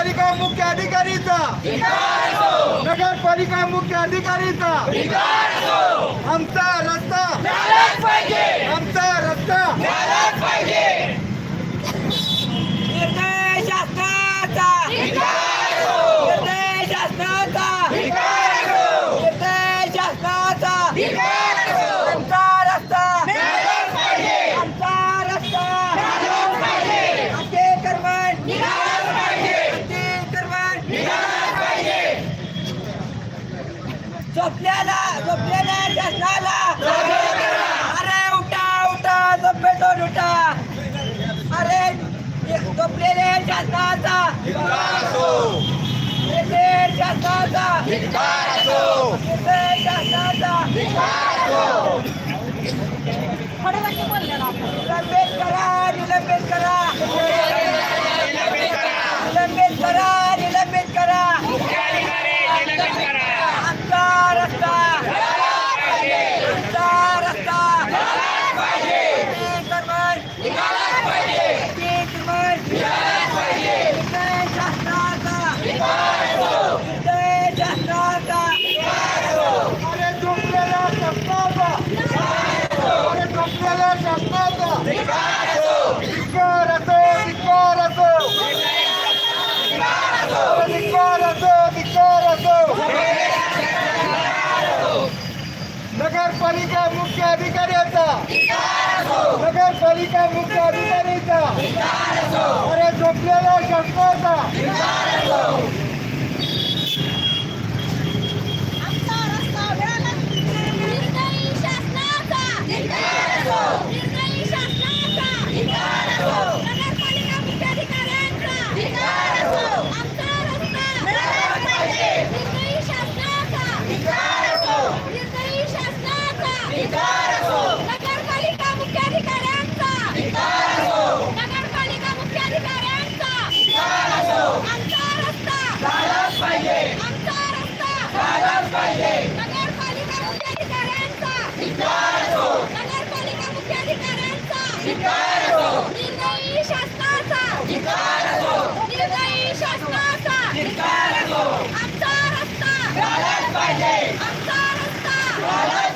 नगरपालिका मुख्य अधिकारीचा. नगरपालिका मुख्य अधिकारीचा. आमचा रस्ता. आमचा रस्ता. शासनाचा धिक्कार असो ब्रिटिश शासनाचा धिक्कार असो ब्रिटिश शासनाचा करा निलंबित करा. निलंबित करा निलंबित करा. मुख्य अधिकाऱ्याचा नगरपालिका मुख्य अधिकाऱ्याचा अरे झोपलेला शासनाचा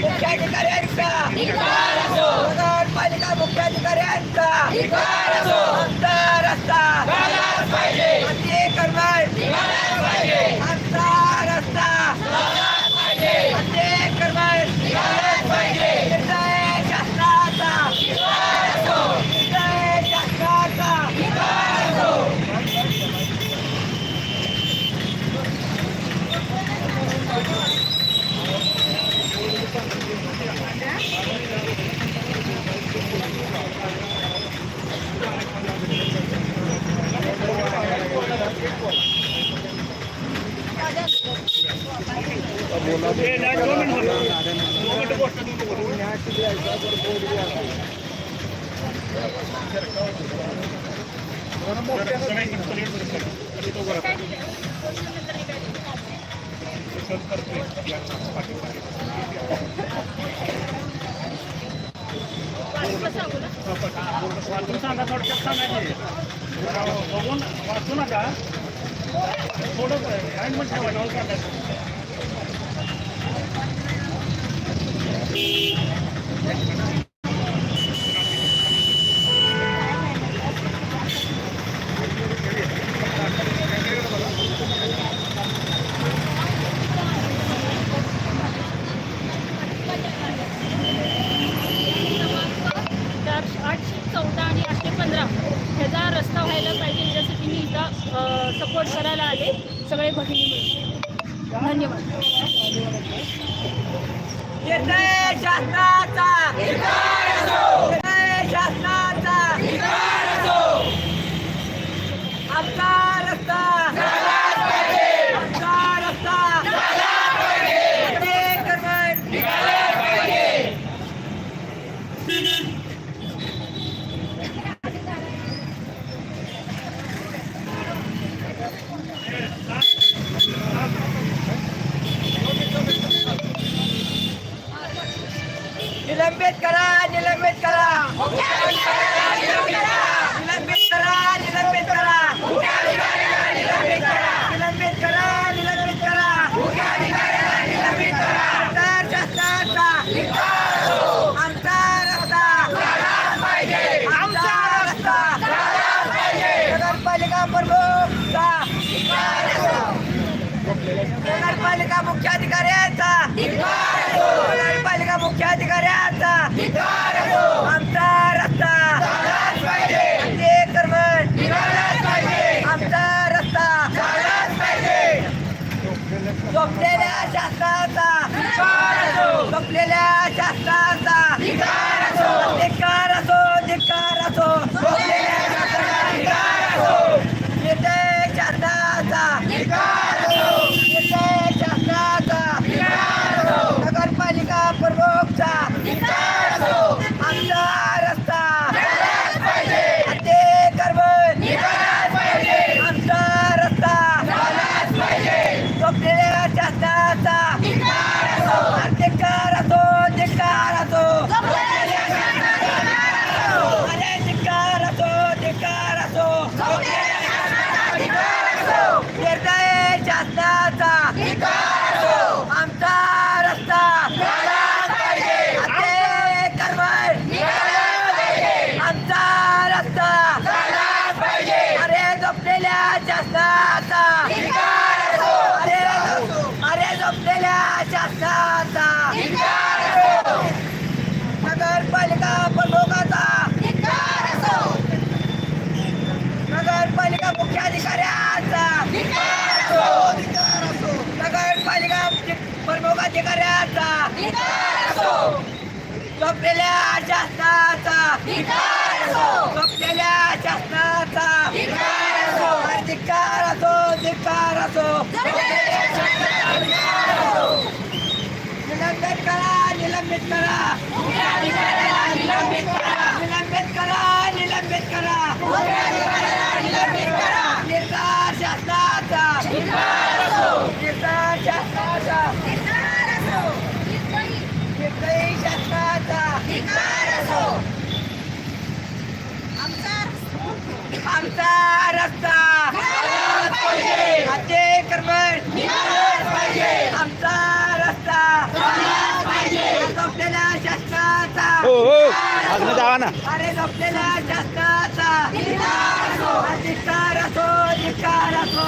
मुख्याधिकाऱ्यांचा. नगरपालिका मुख्याधिकाऱ्यांचा. रस्ता. रस्ता करणार वाचून सांगा थोडक्यात सांगायचे बघून वाचू नका. थोडं हँडमेंट ठेवा नॉल काढायचं Thank you. झोपलेल्या शासनाचा झोपलेल्या शासनाचा धिकार असो. धिकार असो निलंबित करा निलंबित करा. निलंबित करा. निलंबित करा निलंबित करा. निर्धार शासनाचा आमचा रस्ता आमचा रस्ता झोपलेला शासनाचा अरे झोपलेला शासनाचा अधिकार असो अधिकार असो.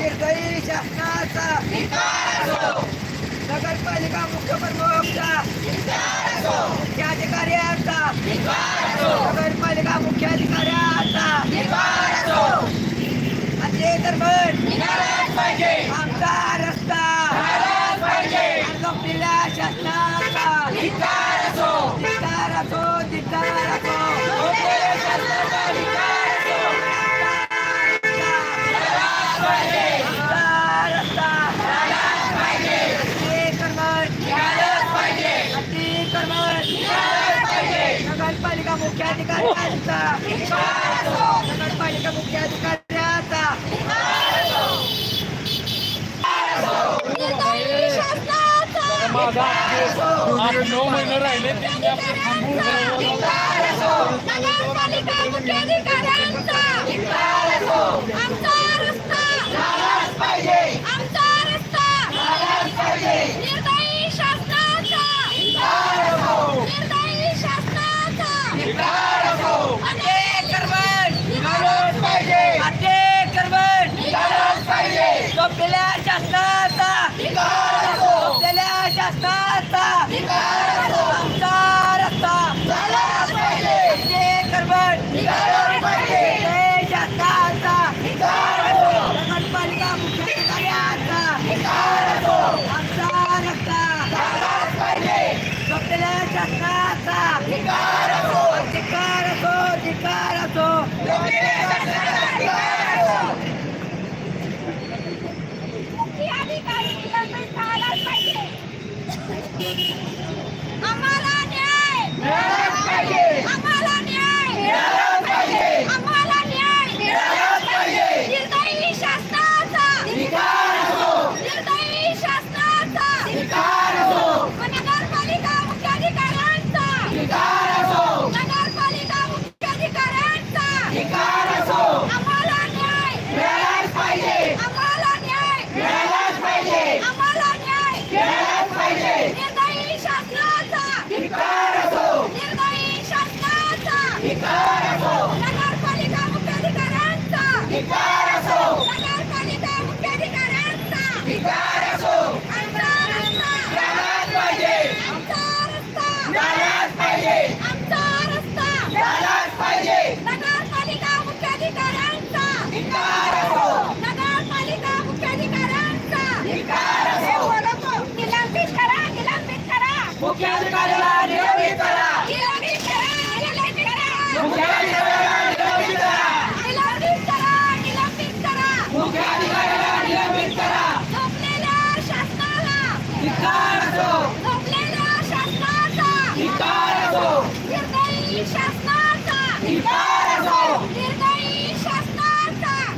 निर्दयी शासनाचा हो. नगरपालिका मुख्य प्रमुखचा मुख्याधिकाऱ्यांचा हो. हो. नगरपालिका मुख्याधिकाऱ्यांचा अजय दरम्यान आमदार नगरपालिका मुख्य अधिकाऱ्याचा नऊ महिने राहिले आमचा रस्ता पाहिजे आपल्या शासनाचा आपल्या शासनाचा आमचा रस्ता जे करवट जय शासनाचा नगरपालिका मुख्य कार्याचा रस्ता आपल्या शासनाचा धिकार धिकार असो धिकार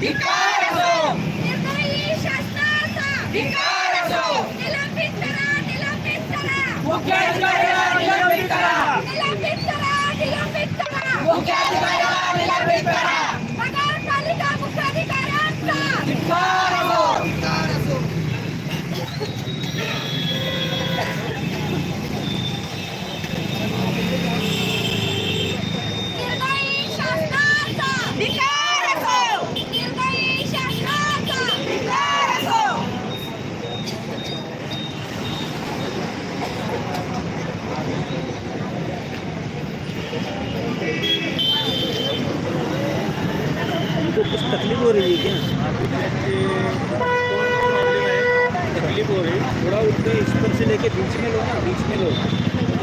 धिक्कार असो धिक्कार असो निलंबित करा मुख्याधिकाऱ्याला निलंबित करा निलंबित करा निलंबित करा मुख्याधिकाऱ्याला निलंबित करा नगरपालिका मुख्याधिकाऱ्यांचा धिक्कार असो निर्दयी शासनाचा धिक्कार असो निर्दयी शासनाचा धिक्कार असो उनको कुछ तकलीफ हो रही है क्या तकलीफ हो रही थोड़ा उनको इस तरफ से लेके बीच में लो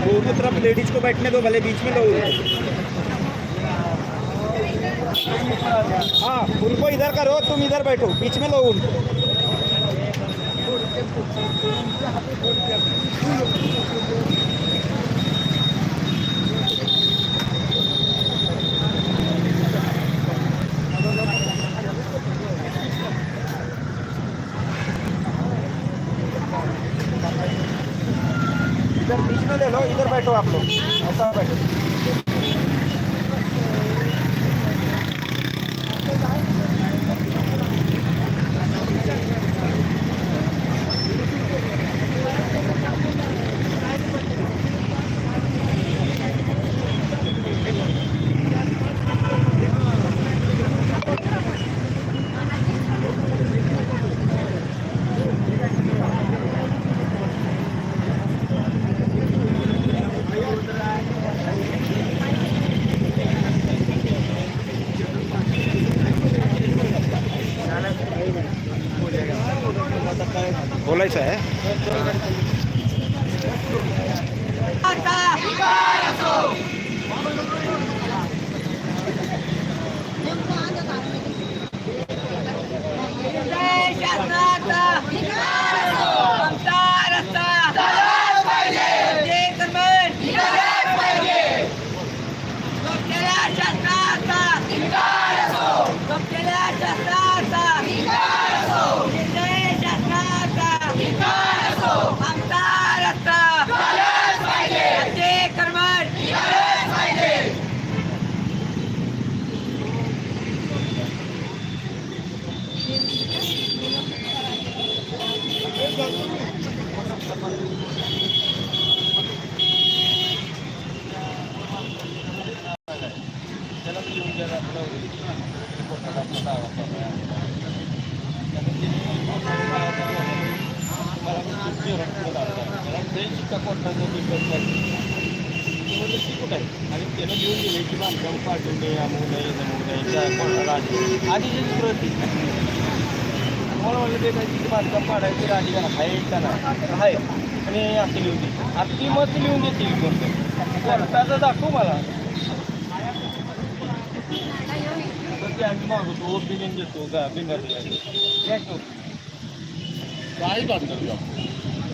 दोनों तरफ लेडीज को बैठने दो भले बीच में लो हाँ उनको इधर करो तुम इधर बैठो बीच में लो उनको इधर लो इधर बैठो आप लोग ऐसा बैठो. जोरात आणतात आहे आणि त्याला घेऊन दिले की बांधकाम पाठवू नये अमू नये जमू नये त्या आधी आधीची प्रती मला वाटलं ते काय की बांधकाम पाडायचं आधी का आहे? का आणि असं लिहून दे आता ती मत लिहून देते कोर्ट कोर्टाचा दाखवू मला ते आम्ही मागवतो बिलिंग देतो का बिंगार काय बांधकाम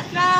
atrás.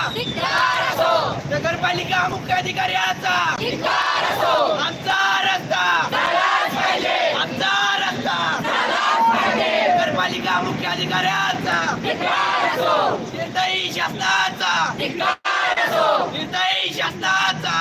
पालिका मुख्याधिकारी याचा आमचा. रस्ता. आमचा रस्ता. नगरपालिका मुख्याधिकारी याचा आता शासनाचा. निर्दयी शासनाचा.